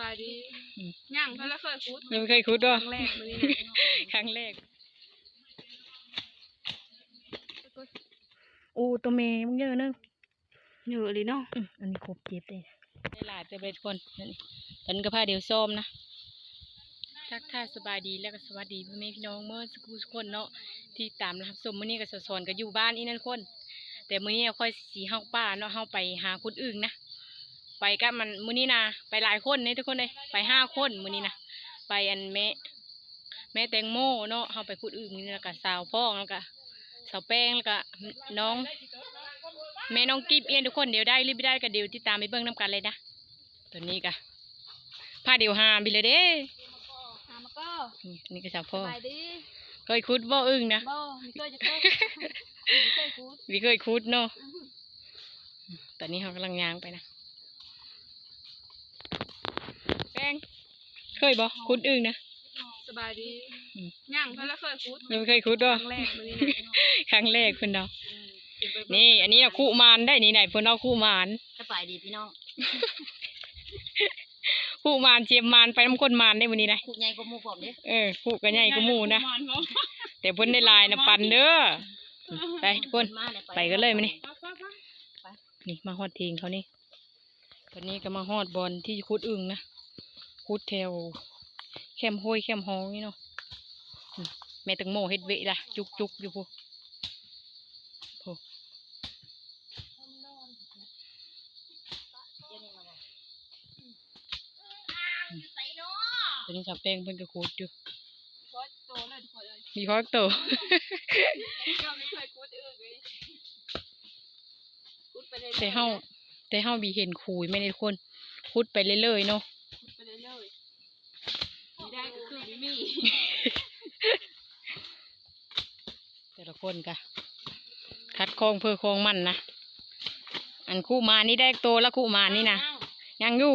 บายดีอืม ย่างเพิ่นแล้วเคยคุดยังไม่เคยคุดด้วยครั้งแรกมื้อนี้นะครั้งแรกอู้ตัวเมย์มึงเยอะเนึงเยอะเลยเนาะอืมอันนี้ครบเจ็ดเลยได้หลายแต่เป็นคนนั่นนี่ตอนนก็พาเดี๋ยวส้มนะทักทายสบายดีแล้วก็สวัสดีพ่อแม่พี่น้องเมื่อสักครู่ทุกคนเนาะที่ตามรับชมมื้อนี้ก็สอนๆก็อยู่บ้านอีนั่นคน แต่มื้อนี้ค่อยสีเฮาป้าเนาะเฮาไปหาคนอื่นนะ ไปกับมันมื้อนี้นะไปหลายคนเนี่ยทุกคนเลยไปห้าคนมื้อนี้นะไปอันแม่แม่แตงโมเนาะเฮาไปคนอื่นมื้อนี้แล้วก็สาวพ่องแล้วก็สาวแป้งแล้วก็น้องแม่น้องกิฟเอียนทุกคนเดี๋ยวได้หรือไม่ได้ก็เดี๋ยวติดตามไปเบิ่งน้ำกันเลยนะตัวนี้ก็พาเดี๋ยวหามไปเลยเด้หามาก็นี่อันนี่ก็สาวสพ่อบายดีเคยคุดบ่อึ้งนะบ่มีเคยจะเคยมีเคยคุดวิเคยคุดเนาะตอนนี้เขากำลังย่างไปนะแป้ งเคยบ่คุดอึ้งนะสบายดีอืมย่างเพิ่นแล้วเคยคุดยังไม่เคยคุดด้ควยรั้งแรกมื้อนี้นะครั้งแรกคุณเนาะนี่อันนี้เราคู่มานได้นี่ไหนเพิ่นเอาคู่มานสบายดีพี่น้องคู่มานเจียมมานไปน้ำคนมานได้วันนี้นะคุกใหญ่กว่าหมู่ผมเด้เออคู่ก็ใหญ่ก็หมู่นะมันเนาะแต่เพิ่นได้ลายนะปันเด้อไปทุกคนมาเลยไปกันเลยมื้อนี้ไปนี่มาฮอดทีงเขานี่ตอนนี้ก็มาฮอดบอลที่คุดอึ่งนะ คุดแถวแคมห้วยแคมฮองนี่เนาะอืมแม่ตังโมเฮ็ดเวะล่ะ จุกจุกอยู่พูพูตอนนี้ชาวแป้งเพิ่นก็คุดอยู่ๆคุดโตเลยทุกคนเอ้ยมีฮอกโตก็ไม่เคยคุดอื่นเลยคุดไปเรื่อยๆแต่เฮาแต่เฮาบีเห็นคุยไม่ได้คนคุดไปเรื่อยๆเนาะ คุดไปเรื่อยๆมีได้ก็คือ มีมีแต่ละคนกะคัดคองเพื่อคองมันนะอันคู่มานี่ได้โตแล้วคู่มานี่นะยังอยู่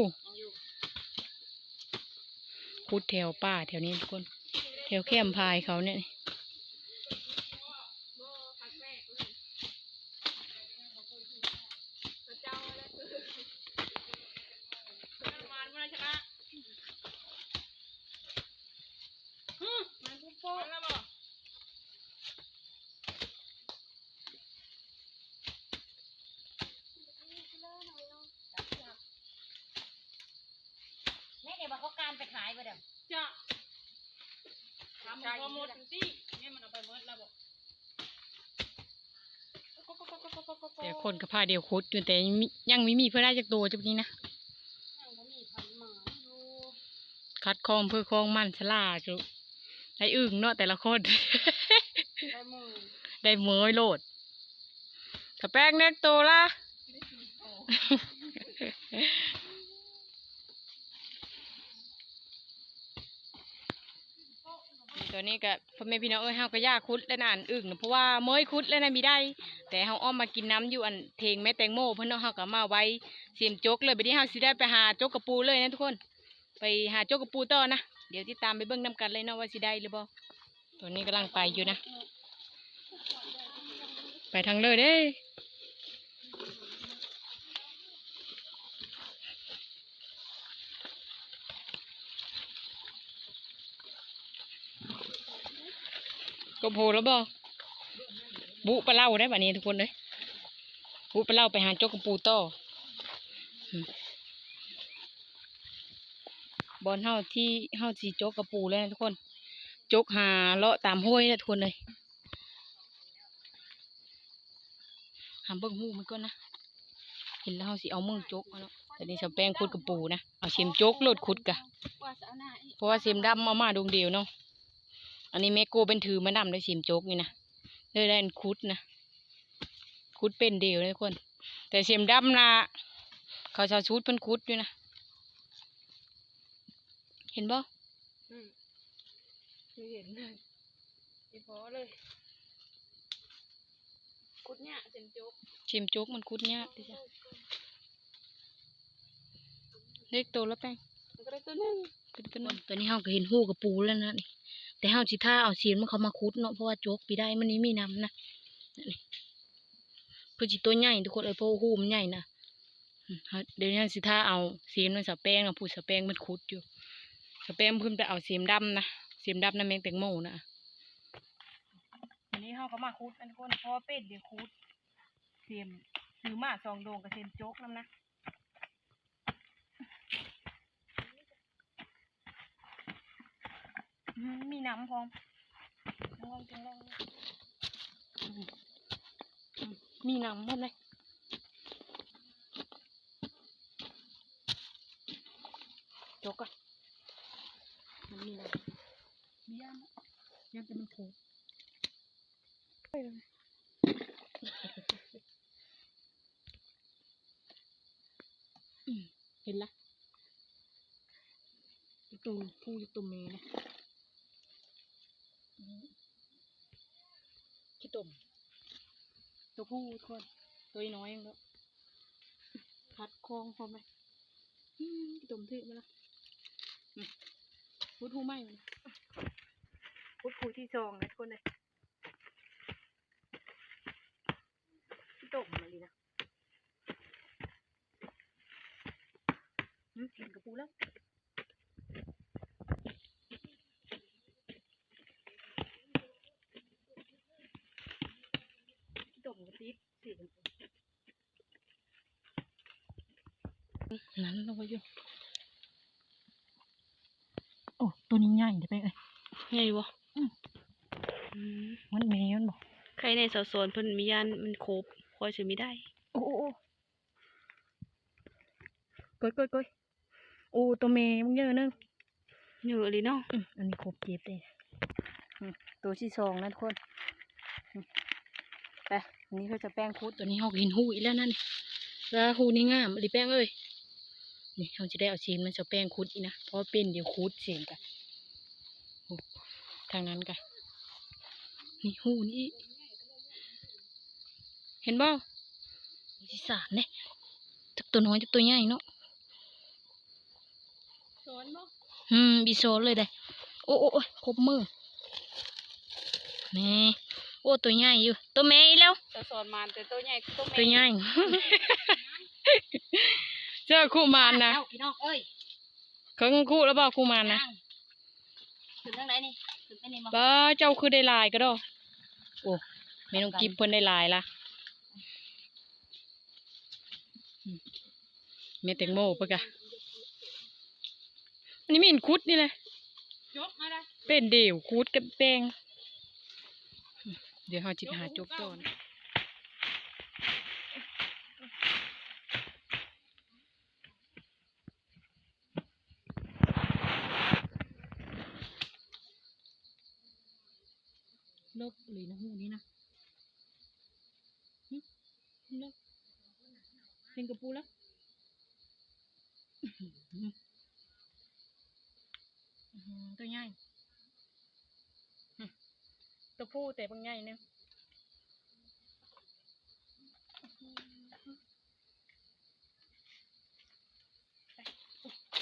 คุดแถวป่าแถวนี้ทุกคน แถวเข้มพายเขาเนี่ย เจ้าแล้วคือประมาณว่าชนะฮึมันปุ๊บปุ๊บแล้วบ่ แม่เดี๋ยวบอ กเขาการไปขายไปเด้อจ้ะทำพอหมดสิเนี่ยมันเอาไปหมดแล้วบ่แต่คนก็พาเดียวคุดอยู่แต่ยังมิยังไม่มีเพื่อได้จากตัวจุดนี้นะคัดคองเพื่อคองมันฉลาดจุได้อึ่งเนาะแต่ละคนได้มือได้เมยโลดถ้าแป้งเน็กโตละ ตัวนี้ก็พ่อแม่พี่น้องเอ้ยเฮาก็ย่าคุดแล้วนะอันอึ่งน่ะเพราะว่าเมยคุดแล้วนะมีได้ แต่เฮาอ้อมมากินน้ำอยู่อันเทงแม่แตงโมเพิ่นเนาะเฮาก็มาไว้เสียมจกเลยบัดนี้เฮาสิได้ไปหาจกกระปูเลยนะทุกคน ไปหาจกกระปูต่อนะเดี๋ยวติดตามไปเบิ่งนํกันเลยเนาะว่าสิได้หรือบ่ตัวนี้กำลังไปอยู่นะ ไปทางเลยเด้ ก็โพแล้วบ่บุปลาเล่าได้ป่ะนี้ทุกคนเลยบุปลาเล่าไปหาโจกกระปูต่อบอลเฮาที่เฮาสีโจกกระปูเลยนะทุกคน โจกหาเลาะตามห้วยนะทุกคนเลยหามเบิ่งหูมันก่อนะเห็นแล้วเฮาสิเอามือจกเอาเนาะแต่นี่ชาวแป้งขุดกระปูนะเอาเสียมโจกโลดขุดกะเพราะว่าเสียมดำเอามาดวงเดียวเนาะ อันนี้แม่โกเป็นถือมาดำด้วยเสียมโจกนี่นะเลยได้อันคุดนะคุดเป็นเดียวเลยทุกคน แต่เสียมดำนะเขาชาวชุดเพิ่นคุดอยู่นะเห็นบ่อืมคือเห็นเลยอีพอเลยคุดเนี่ยเต็มจุกเสียมโจกมันคุดยากดิจ้ะเล็กโตแล้วแป้งมันก็ได้ตัวหนึงขึ้นกันตอนนี้เฮาก็เห็นหูกับปูแล้วนะนี่ แต่เฮาสิท่าเอาเสียมมันเขามาคุดเนาะเพราะว่าโจกปีได้มันนี้มีน้ำนะเพื่อจิตัวใหญ่ทุกคนเลยเพราะหูมันใหญ่นะเดี๋ยวนี้สิถ้าเอาเสียมันสะแป้งนะผู้สะแป้งมันขุดอยู่สะแป้งเพิ่นไปเอาเสียมดำนะเสีดำนั่นแมงแตงโมนะอันนี้เฮาก็มาขุดอันคนเพราะเป็ดเดี๋ยวขุดเสียมซื้อมาสองโดงกับเสียมโจกน้ำนะ มมีน้ำพร้อมลองจังลองเลยอืมอืมมีน้ำหมดเลยจกอะมันมีอะไรมีย่ามอะย่ามแต่มันโผล่ไปเลยอืมเห็นละอยู่ตุ่มผู้อยู่ตุ่มเมนะอืมขี้ ตุ่มตัวผู้ทุกคนตัวน้อยเองแล้วพัดคลองพอไหมอืมขี้ตุ่มถึกมาละพุดหูไหมมันพุดหูที่สองนะทุกคนเลยที่ตกมาเลยนะหืมเห็นกระปูแล้วที่ตกมันก็ติด สีชมพูนั้นเราไปอยู่ โอ้ ตัวนี้ใหญ่เดี๋ยวไปเอ้ยไงวะมันแมวมันบอกใครในสาวสวนเพิ่นมียานมันโคบคอยสิมีได้ โอ้โอ้โอ้กดกดกดโอ้ตัวแมวมันเยอะนึงเยอะเลยเนาะอืมอันนี้ครบเจ็บเลยอืมตัวที่สองนะทุกคนอืม ไปอันนี้เขาจะแป้งคุดตัวนี้เขาเห็นหูอีกแล้วนั่นนี่แล้วหูนี่งามดิแป้งเอ้ยนี่เขาจะได้เอาชีนมันจะแป้งคุดอีกนะเพราะว่าเป็นเดี๋ยวคุดเสียงกันโอ้ทางนั้นกันนี่หูนี่เห็นบ่ที่สามเนี่ยจับตัวน้อยจับตัวใหญ่เนาะสวนบ่อืมบีโซนเลยได้โอ้โอ้โอ้ยครบมือนี่ โอ้ตัวใหญ่อยู่ ตัวแม่อีกแล้วสาวสวนมันแต่ตัวใหญ่ตัวตัวใหญ่เจอคู่มานนะเอ้าพี่น้องเอ้ยเขาคู่แล้วบ่คู่มานนะนั่งถึงทางไหนนี่ถึงไปนี่บ่บ้าเจ้าคือได้หลายก็ดอโอ้เมนูกิบเพิ่นได้หลายละอืมเมแตงโมปะกะอันนี้ไม่เห็นคุดนี่เลยยกมาได้เป็นเดี่ยวคูดกับแป้ง เดี๋ยวเราจิไปหาจกต่อนะลบเลยนะหูนี้นะหึลบเห็นกระปูแล้วตัวใหญ่ ตัวผู้แต่บางใหญ่เนี่ย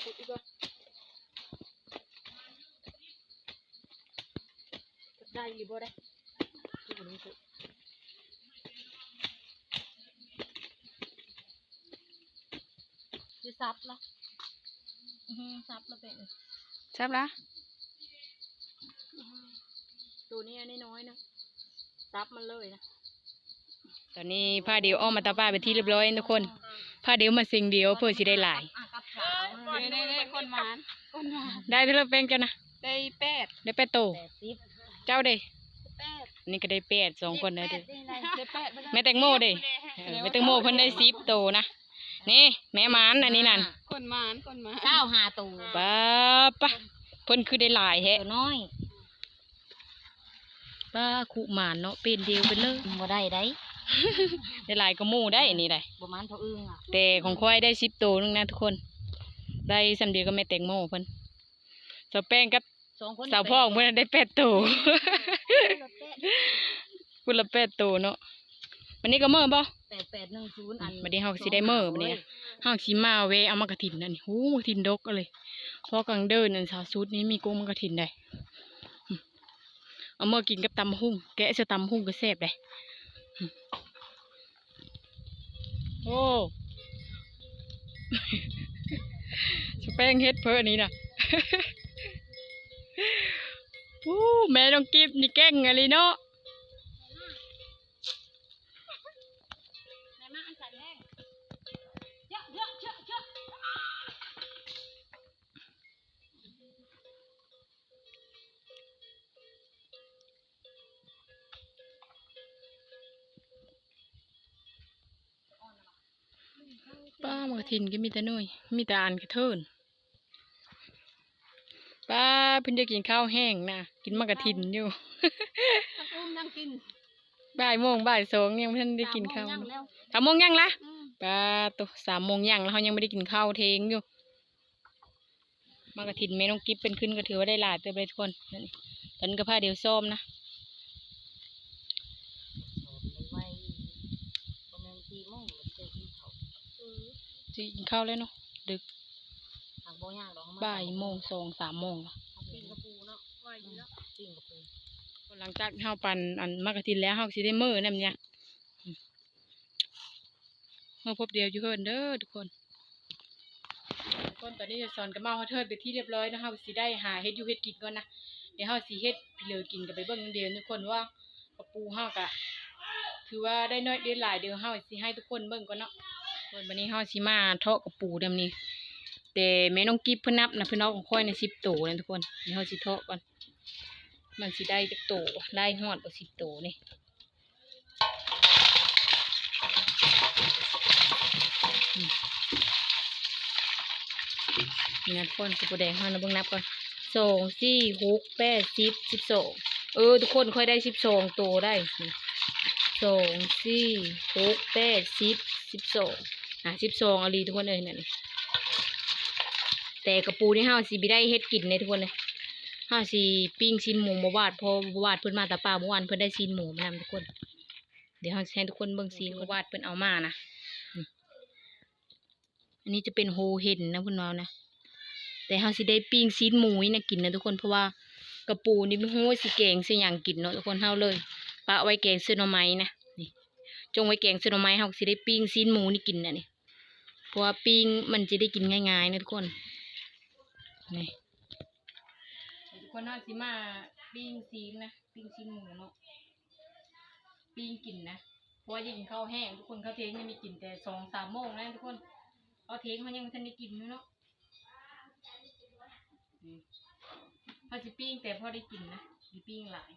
ขุดดีกว่าได้หรือบ่ได้ที่บ่รู้สึกจะซับละอือฮึซับละเป็นแซ่บละ ตัวนี้อันนี้น้อยนะซับมันเลยนะตอนนี้ผ้าเดียวอ้อมมาตาป้าไปที่เรียบร้อยทุกคนผ้าเดียวมาสิ่งเดียวเพื่อสิได้หลายอะกับขาวเด้เด้คนหมานคนหมานได้เท่าไหรแป้งจ้ะนะได้แปดได้แปดโตแปดสิบเจ้าเด้แปดอันนี่ก็ได้แปดสองคนเลยเด้ได้ไรได้แปดแม่แตงโมเด้เออแม่แตงโมเพิ่นได้สิบโตนะนี่แม่หมานอันนี้นั่นคนหมานคนหมานเก้าหาตูป้าปะเพิ่นคือได้หลายแฮะตัวน้อย ป้าขู่หมานเนาะเป็นเดียวไปเลยบ่ได้ได้ ได้หลายก็หมู่ได้อันนี้ได้บ่มันเท่าอึ้งอะแต่ของควายได้สิบโตนึงนะทุกคน ได้สำเดียวก็แม่แตงโมเพิ่นสาวแป้งกับสองคนสาวพ่อของเพิ่นได้แปดโตคุณละแปดโตเนาะวันนี้ก็เมื่อบ่แปดแปดหนึ่งศูนย์อันบัดนี้เฮาก็สิได้มื้อบัดนี้เฮาสิมาเวะเอามากระถินนั่นนี่หูกระถินดกเอาเลยพอกลางเดินนั่นสาวสุดนี้มีกุ้งมากระถินได้อืม เอามากินกับตำหุ่งแกะใส่ตำหุ่งก็แซ่บได้อืมโอ้สแป้งเฮ็ดเพื่ออันนี้นะอู้แม่น้องกิฟนี่แก้งอะไรเนาะ ทินก็มีแต่หนุ่ยมีแต่อ่านกระเทินป้าเพิ่นจะกินข้าวแห้งนะกินมากระทินอยู่ตะปูมนั่งกินบ่ายโมงบ่ายสองยังไม่ทันได้กินข้าวสมโมงยังแล้วสามโมงยังละอืมป้าตัวสามโมงยังแล้วเขายังไม่ได้กินข้าวเทงอยู่มากระทินแม่น้องกิฟเป็นขึ้นก็ถือว่าได้หลายเติมเลยทุกคนนั่นนี่ตอนนนก็พาเดี๋ยวส้มนะ ไว้ประมาณสี่โมงมันจะกินข้าว จะกินข้าวแล้วเนาะดึกทางบ่ย่างดอกบ่ายโมงสองสามโมงละปิ้งกระปูเนาะไว้อยู่เนาะปิ้งกระปูหลังจากเฮาปั่นอันมากระทินแล้วเฮาสิได้มื้อนั่นเนี่ยเมื่อพบเดียวอยู่เฮิรนเด้อทุกคนทุกคนตอนนี้จะสอนกับเมาเฮาเทิดไปที่เรียบร้อยนะเฮาสิได้หาเฮ็ดอยู่เฮ็ดกินก่อนนะเดี๋ยวเฮาสิเฮ็ดพี่เหลือกินกันไปเบิ่งเดียวทุกคนว่ากระปูเฮากะถือว่าได้น้อยได้หลายเดี๋ยวเฮาสิให้ทุกคนเบิ่งก่อนเนาะ วันวันนี้เฮาสิมาเทาะกระปูดำนี้แต่แม่น้องกิฟเพิ่นนับนะเพิ่นเอาของค่อยใน10โตนะทุกคนเดี๋ยวเฮาสิเทาะก่อนมันสิได้จักโตได้หอดบ่สิบโตนี่อืมนี่นะทุกคนสุกแดงเฮานะเบิ่งนับก่อนสองสี่หกแปดสิบสิบสองเออ ทุกคนค่อยได้สิบสองโตได้สองสี่หกแปดสิบสิบสอง อะสิบสองอาลีทุกคนเลยนั่นนี่แต่กระปูนี่เฮาสิบ่ได้เฮ็ดกินเลยทุกคนเลยห้าสีปิ้งชิ้นหมูบวาดพอบวาดเพิ่นมาแต่ป่าเมื่อวานเพิ่นได้ชิ้นหมูมานำทุกคน เดี๋ยวเราให้ทุกคนเบิ่งซีนบวาดเพิ่นเอามานะอันนี้จะเป็นโฮเห็นนะเพิ่นว่านะแต่เฮาสิได้ปิ้งชิ้นหมูนี่นะกินนะทุกคนเพราะว่ากระปูนี่ไม่ฮู้ว่าสิแกงสิหยังกินเนาะทุกคนเฮาเลยปะไว้แกงเสื้อหน่อไม้นะนี่จงไว้แกงเสื้อหน่อไม้เฮาสิได้ปิ้งชิ้นหมูนี่กินนะนี่ เพราะว่าปิ้งมันจะได้กินง่ายๆนะทุกคนนี่ทุกคนน่าสิมาปิ้งซีนนะปิ้งซีนหมูเนาะปิ้งกินนะเพราะว่ายิงข้าวแห้งทุกคนข้าวเทงยังม่กินแต่สองสามโมงแล้วทุกคนข้าวเทงเขายังไม่ทันได้กินเลยเนาะนี่เขาสิปิ้งแต่พอได้กินนะปิ้งหลาย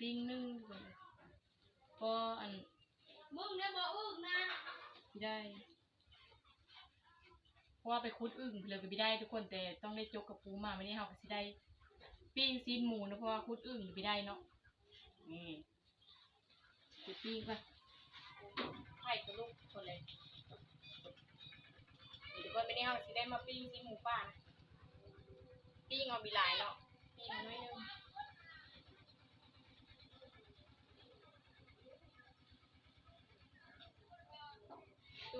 ปิ้งนึ่งทุกคนพออันมึงเนี่ยบ่อึ้งนะไม่ได้ เพราะว่าไปคุดอึ่งเลยก็ไม่ได้ทุกคนแต่ต้องได้จกกับปูมาไม่ได้เฮาก็สิได้ปิ้งซีนหมูนะเพราะว่าคุดอึ่งไม่ได้เนาะนี่ไปปิ้งไปไข่กระลูกคนเลยเดี๋ยวก่อนไม่ได้เฮาสิได้มาปิ้งซีนหมูป่านะปิ้งเอามีหลายเนาะปิ้งน้อยนึง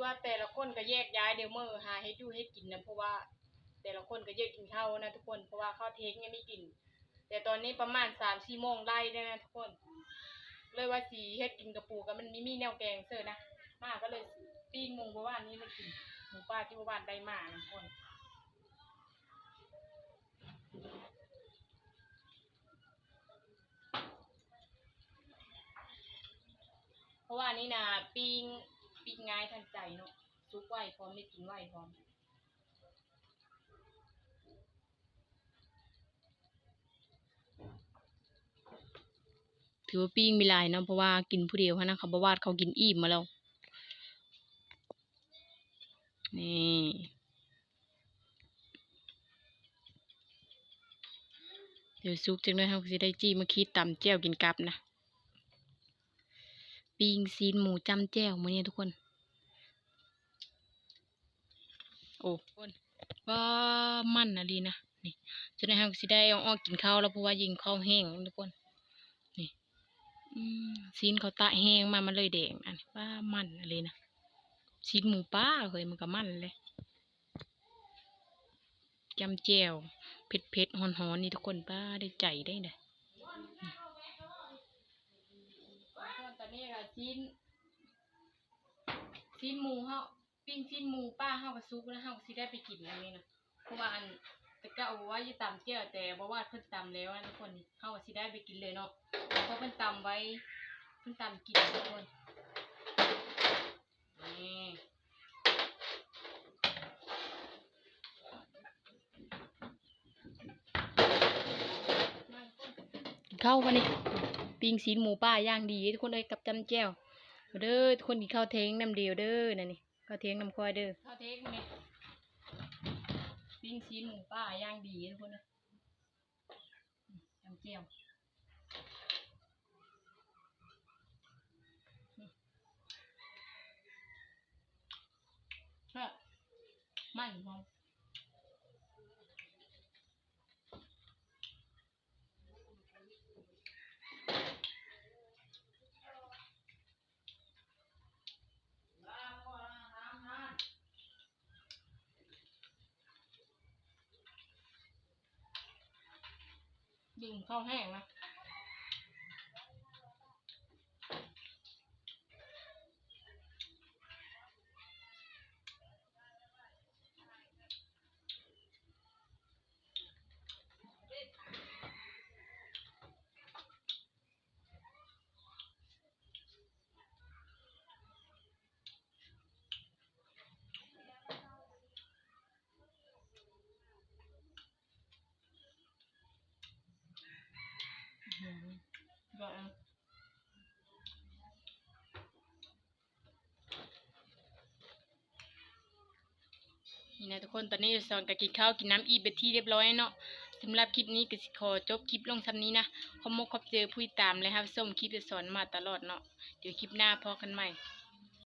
ว่าแต่ละคนก็แยกย้ายเดี๋ยวมื่อหาเฮ็ดอยู่เฮ็ดกินนะเพราะว่า แต่ละคนก็เยอะกินข้าวนะทุกคนเพราะว่าข้าวเทงยังไม่กิน แต่ตอนนี้ประมาณสามสี่โมงได้แล้นะทุกคน เลยว่าสีเฮ็ดกินกระปูกับมันม่มีแนวแกงเสิร์นะมาก็เลยปิ้งมงเพราะว่านี้เลยกินหมูป้าที่บ้านได้มานะทุกคนเพราะว่านี่นะปิ้ง ปิ้งง่ายทันใจเนาะซุกไหวพร้อมได้กินไหวพร้อมถือว่าปิ้งมีลายเนาะเพราะว่ากินผู้เดียวนะเขาบว่าเขากินอิ่มมาแล้ว นี่เดี๋ยวซุกจังเลยเขาสิได้จี้มาคิดตำแจ่วกินกับนะ ปิงซีนหมูจำแจ่วมาเนี่ยทุกคน โอ้คนว่ามันนะดีนะนี่จนได้เขาสิได้ออกกินข้าวแล้วเพราะว่ายิงข้าวแห้งทุกคนนี่ซีนเขาตะแห้งมามันเลยแดงอันว่ามันอะไรนะซีนหมูป้าเคยมันก็มันเลยจำแจวเผ็ดเผ็ดหอนๆนี่ทุกคนป้าได้ใจได้เด้ออืม นี้ก็ ชิ้นชิ้นหมูเฮาปิ้งชิ้นหมูป้าเฮาก็ซุกแล้วเฮาก็สิได้ไปกินอันนี้นะเพราะว่าอันแต่ก็เอาไว้จะตำเจียแต่บ่ว่าเพิ่นตำแล้วนะทุกคนเฮาก็สิได้ไปกินเลยเนาะเพราะเพิ่นตำไว้เพิ่นตำกินทุกคนนี่กินข้าวปะนี่ ปิ้งชิ้นหมูป้าย่างดีทุกคนเอ้ยกับจำแจ่วเด้อทุกคนกินข้าวเทงน้ำเดียวเด้อนั่นนี่ข้าวเทงน้ำควายเด้อข้าวเทงนี่ปิ้งชิ้นหมูป้าย่างดีทุกคนเอ้ยจำแจ่วมันหอม ยิงข้าวแห้งนะ นะทุกคนตอนนี้สอนกับกินข้าวกินน้ำอีเบที่เรียบร้อยเนาะสำหรับคลิปนี้ก็สิขอจบคลิปลงซ้ำนี้นะขอมกขอบเจอผู้ตามเลยครับส้มคลิปจะสอนมาตลอดเนาะเดี๋ยวคลิปหน้าพอกันใหม่